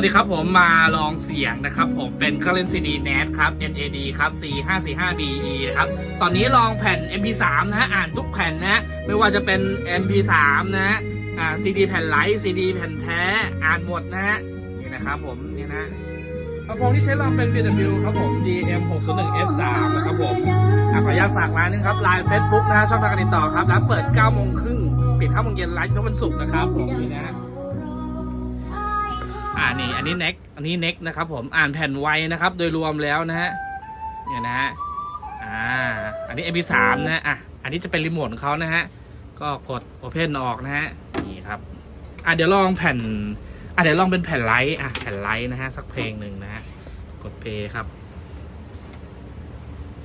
สวัสดีครับผมมาลองเสียงนะครับผมเป็นเครื่องเล่น CD NAT ครับ NAD ครับ C545BE นะครับตอนนี้ลองแผ่น MP3 นะฮะอ่านทุกแผ่นนะฮะไม่ว่าจะเป็น MP3 นะฮะอ่า CD แผ่นไลท์ CD แผ่นแท้อ่านหมดนะฮะนี่นะครับผมนี่นะลำโพงที่ใช้ลองเป็น VW ครับผม DM601S3 นะครับผมอะขออนุญาตฝากร้านนึงครับไลน์ Facebook นะฮะช่องทางการติดต่อครับร้านเปิด9โมงครึ่งปิด5โมงเย็นไลฟ์ทุกวันศุกร์นะครับผมนี่นะฮะ อ่านี่ อันนี้เน็กอันนี้เน็กนะครับ ผมอ่านแผ่นไวนะครับ โดยรวมแล้วนะฮะเนี่ยนะฮะอ่าอันนี้ MP3 นะฮะอะอันนี้จะเป็นรีโมทของเขานะฮะก็กด Open ออกนะฮะนี่ครับอะเดี๋ยวลองแผ่นอะเดี๋ยวลองเป็นแผ่นไลท์อะแผ่นไลท์นะฮะสักเพลงหนึ่งนะฮะกดเพลย์ครับ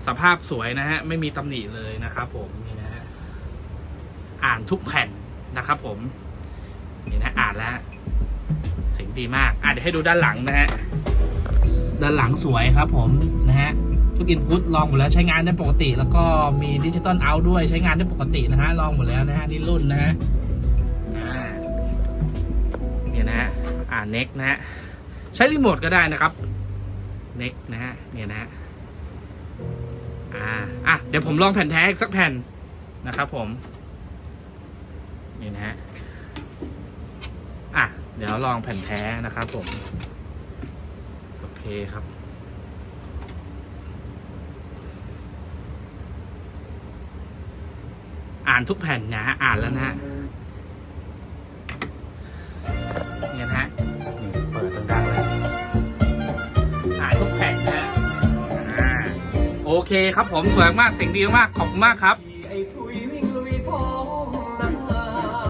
สภาพสวยนะฮะไม่มีตำหนิเลยนะครับผมนี่นะฮะอ่านทุกแผ่นนะครับ ผมนี่นะอ่านแล้ว ดีมากอะเดี๋ยวให้ดูด้านหลังนะฮะด้านหลังสวยครับผมนะฮะทุกอินพุตลองหมดแล้วใช้งานได้ปกติ แล้วก็มีดิจิตอลเอาด้วยใช้งานได้ปกตินะฮะลองหมดแล้วนะฮะนี่รุ่นนะฮะอ่าเนี่ยนะฮะอ่าเน็กนะฮะใช้รีโมทก็ได้นะครับเน็กนะฮะเนี่ยนะฮะอ่าอะเดี๋ยวผมลองแผ่นแท้อีกสักแผ่นนะครับผมนี่นะฮะอะ เดี๋ยวลองแผ่นแท้นะครับผมกดเพลย์ครับ อ่านทุกแผ่นนะฮะอ่านแล้วนะฮะเนี่ยนะฮะนี่เปิดดังๆเลยอ่านทุกแผ่นนะฮะอ่าโอเคครับผมสวยมากเสียงดีมากขอบคุณมากครับ